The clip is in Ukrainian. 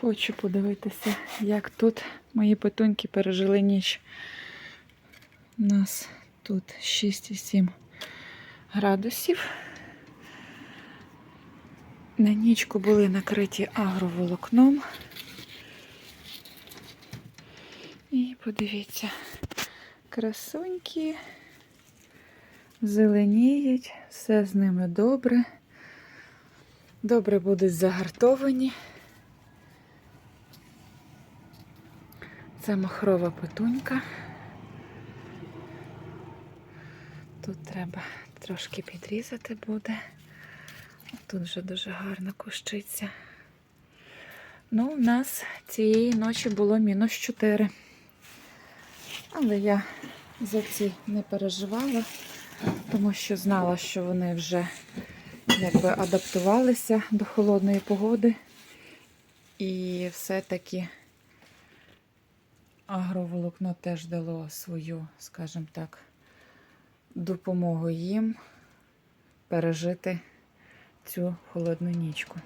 Хочу подивитися, як тут мої петуньки пережили ніч. У нас тут 6,7 градусів. На нічку були накриті агроволокном. І подивіться, красуньки зеленіють, все з ними добре. Добре будуть загартовані. Це махрова петунька. Тут треба трошки підрізати буде. Тут вже дуже гарно кущиться. Ну, у нас цієї ночі було мінус 4. Але я за ці не переживала, тому що знала, що вони вже якби адаптувалися до холодної погоди. І все-таки агроволокно теж дало свою, скажімо так, допомогу їм пережити цю холодну нічку.